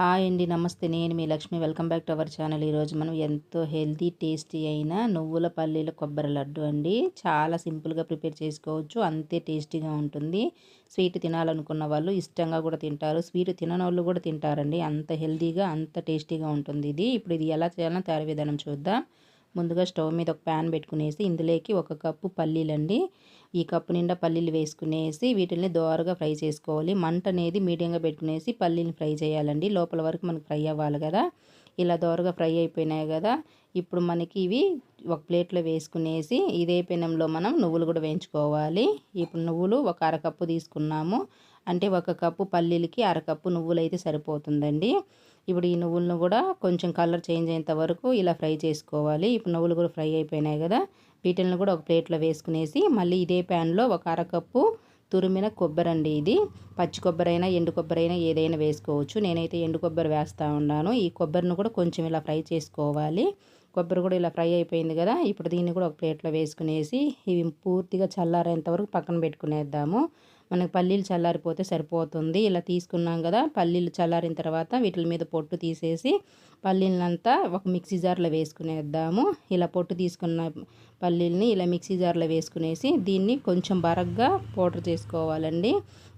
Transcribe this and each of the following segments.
Hi అండి నమస్తే. నేను మీ Lakshmi. Welcome back to our channel. ఈరోజు మనం ఎంతో హెల్తీ టేస్టీ అయిన నువ్వుల పల్లీల కొబ్బరి లడ్డు అండి. చాలా సింపుల్గా ప్రిపేర్ చేసుకోవచ్చు. అంతే టేస్టీగా ఉంటుంది. స్వీట్ తినాలనుకున్న వాళ్ళు ఇష్టంగా కూడా తింటారు. స్వీట్ తినని వాళ్ళు కూడా తింటారండి. అంత హెల్తీగా అంత టేస్టీగా ఉంటుంది ఇది. ఇప్పుడు ఇది ఎలా చేయాలో తయారు విధానం చూద్దాం. ముందుగా స్టవ్ మీద ఒక ప్యాన్ పెట్టుకునేసి ఇందులోకి ఒక కప్పు పల్లీలండి. ఈ కప్పు నిండా పల్లీలు వేసుకునేసి వీటిని దోరగా ఫ్రై చేసుకోవాలి. మంట అనేది మీడియంగా పెట్టుకునేసి పల్లీని ఫ్రై చేయాలండి. లోపల వరకు మనకు ఫ్రై అవ్వాలి కదా. ఇలా దోరగా ఫ్రై అయిపోయినాయి కదా ఇప్పుడు మనకి ఇవి ఒక ప్లేట్లో వేసుకునేసి ఇదే పెనంలో మనం నువ్వులు కూడా వేయించుకోవాలి. ఇప్పుడు నువ్వులు ఒక అరకప్పు తీసుకున్నాము. అంటే ఒక కప్పు పల్లీలకి అరకప్పు నువ్వులు అయితే సరిపోతుందండి. ఇప్పుడు ఈ నువ్వులను కూడా కొంచెం కలర్ చేంజ్ అయ్యేంత వరకు ఇలా ఫ్రై చేసుకోవాలి. ఇప్పుడు నువ్వులు కూడా ఫ్రై అయిపోయినాయి కదా వీటిని కూడా ఒక ప్లేట్లో వేసుకునేసి మళ్ళీ ఇదే ప్యాన్లో ఒక అరకప్పు తురిమిన కొబ్బరి అండి ఇది. పచ్చి కొబ్బరి అయినా ఎండు కొబ్బరి అయినా ఏదైనా వేసుకోవచ్చు. నేనైతే ఎండు కొబ్బరి వేస్తూ ఉన్నాను. ఈ కొబ్బరిని కూడా కొంచెం ఇలా ఫ్రై చేసుకోవాలి. కొబ్బరి కూడా ఇలా ఫ్రై అయిపోయింది కదా ఇప్పుడు దీన్ని కూడా ఒక ప్లేట్లో వేసుకునేసి ఇవి పూర్తిగా చల్లారేంత వరకు పక్కన పెట్టుకునేద్దాము. మనకు పల్లీలు చల్లారిపోతే సరిపోతుంది. ఇలా తీసుకున్నాం కదా పల్లీలు చల్లారిన తర్వాత వీటి మీద పొట్టు తీసేసి పల్లీలంతా ఒక మిక్సీ జార్లో వేసుకునేద్దాము. ఇలా పొట్టు తీసుకున్న పల్లీల్ని ఇలా మిక్సీ జార్లో వేసుకునేసి దీన్ని కొంచెం బరగ్గా పౌడర్ చేసుకోవాలండి.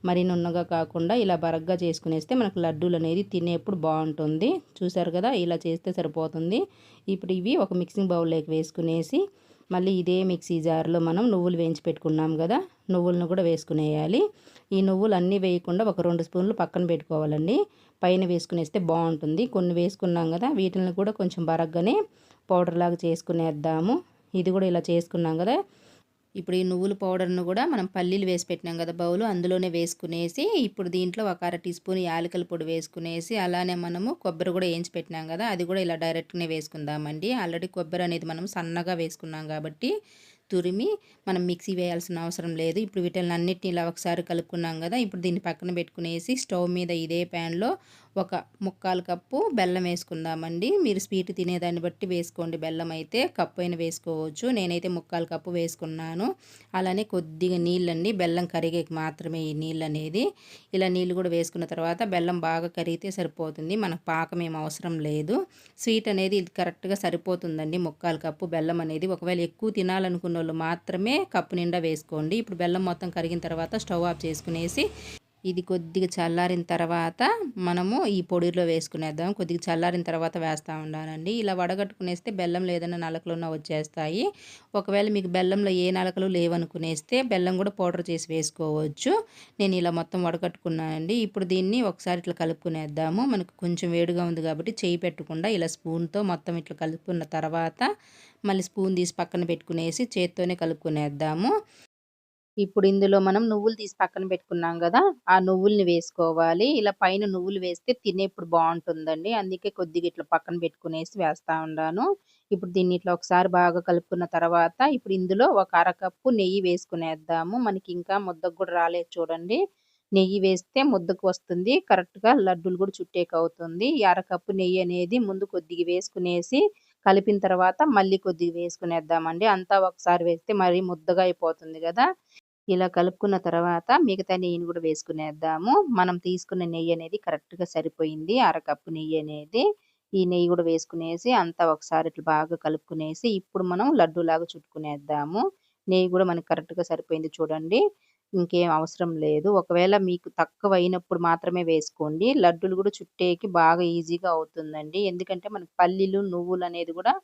మరి నున్నగా కాకుండా ఇలా బరగ్గా చేసుకునేస్తే మనకు లడ్డూలు అనేది తినేప్పుడు బాగుంటుంది. చూసారు కదా ఇలా చేస్తే సరిపోతుంది. ఇప్పుడు ఇవి ఒక మిక్సింగ్ బౌల్లోకి వేసుకునేసి మళ్ళీ ఇదే మిక్సీ జార్లో మనం నువ్వులు వేయించి పెట్టుకున్నాం కదా నువ్వులను కూడా వేసుకునేయాలి. ఈ నువ్వులు అన్నీ వేయకుండా ఒక రెండు స్పూన్లు పక్కన పెట్టుకోవాలండి. పైన వేసుకునేస్తే బాగుంటుంది. కొన్ని వేసుకున్నాం కదా వీటిని కూడా కొంచెం బరగ్గానే పౌడర్ లాగా చేసుకునేద్దాము. ఇది కూడా ఇలా చేసుకున్నాం కదా ఇప్పుడు ఈ నువ్వుల పౌడర్ను కూడా మనం పల్లీలు వేసి పెట్టినాం కదా బౌలు అందులోనే వేసుకునేసి ఇప్పుడు దీంట్లో ఒక అర టీ స్పూన్ యాలకల పొడి వేసుకునేసి అలానే మనము కొబ్బరి కూడా వేయించి పెట్టినాం కదా అది కూడా ఇలా డైరెక్ట్గానే వేసుకుందామండి. ఆల్రెడీ కొబ్బరి అనేది మనం సన్నగా వేసుకున్నాం కాబట్టి తురిమి మనం మిక్సీ వేయాల్సిన అవసరం లేదు. ఇప్పుడు వీటిని అన్నిటిని ఇలా ఒకసారి కలుపుకున్నాం కదా ఇప్పుడు దీన్ని పక్కన పెట్టుకునేసి స్టవ్ మీద ఇదే ప్యాన్లో ఒక ముక్కాలు కప్పు బెల్లం వేసుకుందామండి. మీరు స్వీట్ తినేదాన్ని బట్టి వేసుకోండి. బెల్లం అయితే కప్పు అయినా వేసుకోవచ్చు. నేనైతే ముక్కాలు కప్పు వేసుకున్నాను. అలానే కొద్దిగా నీళ్ళండి. బెల్లం కరిగే మాత్రమే ఈ నీళ్ళు అనేది ఇలా నీళ్ళు కూడా వేసుకున్న తర్వాత బెల్లం బాగా కరిగితే సరిపోతుంది. మనకు పాకం ఏం అవసరం లేదు. స్వీట్ అనేది ఇది కరెక్ట్గా సరిపోతుందండి. ముక్కాలు కప్పు బెల్లం అనేది ఒకవేళ ఎక్కువ తినాలనుకున్న వాళ్ళు మాత్రమే కప్పు నిండా వేసుకోండి. ఇప్పుడు బెల్లం మొత్తం కరిగిన తర్వాత స్టవ్ ఆఫ్ చేసుకునేసి ఇది కొద్దిగా చల్లారిన తర్వాత మనము ఈ పొడిలో వేసుకునేద్దాం. కొద్దిగా చల్లారిన తర్వాత వేస్తూ ఉండాలండి. ఇలా వడగట్టుకునేస్తే బెల్లం లేదన్న నలకలు ఉన్న వచ్చేస్తాయి. ఒకవేళ మీకు బెల్లంలో ఏ నలకలు లేవనుకునేస్తే బెల్లం కూడా పౌడర్ చేసి వేసుకోవచ్చు. నేను ఇలా మొత్తం వడగట్టుకున్నానండి. ఇప్పుడు దీన్ని ఒకసారి ఇట్లా కలుపుకునేద్దాము. మనకు కొంచెం వేడిగా ఉంది కాబట్టి చేయి పెట్టకుండా ఇలా స్పూన్తో మొత్తం ఇట్లా కలుపుకున్న తర్వాత మళ్ళీ స్పూన్ తీసి పక్కన పెట్టుకునేసి చేత్తోనే కలుపుకునేద్దాము. ఇప్పుడు ఇందులో మనం నువ్వులు తీసి పక్కన పెట్టుకున్నాం కదా ఆ నువ్వుల్ని వేసుకోవాలి. ఇలా పైన నువ్వులు వేస్తే తినేప్పుడు బాగుంటుందండి. అందుకే కొద్దిగా ఇట్లా పక్కన పెట్టుకునేసి వేస్తా ఉన్నాను. ఇప్పుడు దీన్ని ఇట్లా ఒకసారి బాగా కలుపుకున్న తర్వాత ఇప్పుడు ఇందులో ఒక అరకప్పు నెయ్యి వేసుకునేద్దాము. మనకి ఇంకా ముద్దకు కూడా రాలేదు చూడండి. నెయ్యి వేస్తే ముద్దకు వస్తుంది. కరెక్ట్గా లడ్డూలు కూడా చుట్టేకి అవుతుంది. ఈ అరకప్పు నెయ్యి అనేది ముందు కొద్దిగా వేసుకునేసి కలిపిన తర్వాత మళ్ళీ కొద్దిగా వేసుకునేద్దామండి. అంతా ఒకసారి వేస్తే మరీ ముద్దగా అయిపోతుంది కదా. ఇలా కలుపుకున్న తర్వాత మిగతా నెయ్యిని కూడా వేసుకునేద్దాము. మనం తీసుకున్న నెయ్యి అనేది కరెక్ట్గా సరిపోయింది. అరకప్పు నెయ్యి అనేది ఈ నెయ్యి కూడా వేసుకునేసి అంతా ఒకసారి ఇట్లా బాగా కలుపుకునేసి ఇప్పుడు మనం లడ్డూలాగా చుట్టుకునేద్దాము. నెయ్యి కూడా మనకి కరెక్ట్గా సరిపోయింది చూడండి. ఇంకేం అవసరం లేదు. ఒకవేళ మీకు తక్కువ అయినప్పుడు మాత్రమే వేసుకోండి. లడ్డూలు కూడా చుట్టేకి బాగా ఈజీగా అవుతుందండి. ఎందుకంటే మనకి పల్లీలు నువ్వులు అనేది కూడా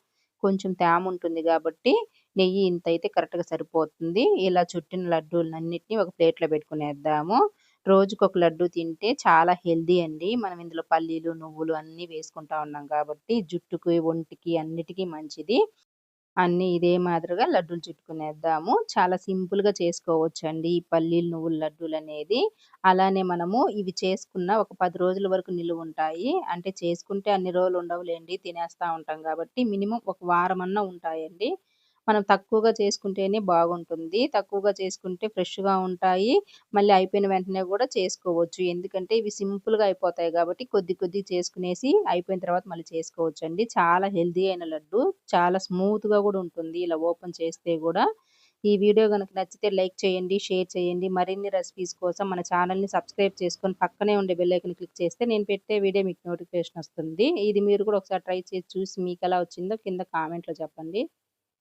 కొంచెం తేమ ఉంటుంది కాబట్టి నెయ్యి ఇంత అయితే కరెక్ట్గా సరిపోతుంది. ఇలా చుట్టిన లడ్డూలన్నిటిని ఒక ప్లేట్లో పెట్టుకునేద్దాము. రోజుకు ఒక లడ్డు తింటే చాలా హెల్దీ అండి. మనం ఇందులో పల్లీలు నువ్వులు అన్నీ వేసుకుంటా ఉన్నాం కాబట్టి జుట్టుకి ఒంటికి అన్నిటికీ మంచిది. అన్ని ఇదే మాదిరిగా లడ్డూలు చుట్టుకునేద్దాము. చాలా సింపుల్గా చేసుకోవచ్చండి ఈ పల్లీలు నువ్వుల లడ్డూలు అనేది అలానే మనము ఇవి చేసుకున్న ఒక పది రోజుల వరకు నిలువ ఉంటాయి. అంటే చేసుకుంటే అన్ని రోజులు ఉండవులేండి తినేస్తూ ఉంటాం కాబట్టి మినిమం ఒక వారం అన్నా ఉంటాయండి. మనం తక్కువగా చేసుకుంటేనే బాగుంటుంది. తక్కువగా చేసుకుంటే ఫ్రెష్గా ఉంటాయి. మళ్ళీ అయిపోయిన వెంటనే కూడా చేసుకోవచ్చు. ఎందుకంటే ఇవి సింపుల్గా అయిపోతాయి కాబట్టి కొద్ది కొద్ది చేసుకునేసి అయిపోయిన తర్వాత మళ్ళీ చేసుకోవచ్చు అండి చాలా హెల్దీ అయిన లడ్డు. చాలా స్మూత్గా కూడా ఉంటుంది ఇలా ఓపెన్ చేస్తే కూడా. ఈ వీడియో కనుక నచ్చితే లైక్ చేయండి షేర్ చేయండి. మరిన్ని రెసిపీస్ కోసం మన ఛానల్ని సబ్స్క్రైబ్ చేసుకొని పక్కనే ఉండే బెల్లైకన్ క్లిక్ చేస్తే నేను పెట్టే వీడియో మీకు నోటిఫికేషన్ వస్తుంది. ఇది మీరు కూడా ఒకసారి ట్రై చేసి చూసి మీకు ఎలా వచ్చిందో కింద కామెంట్లో చెప్పండి.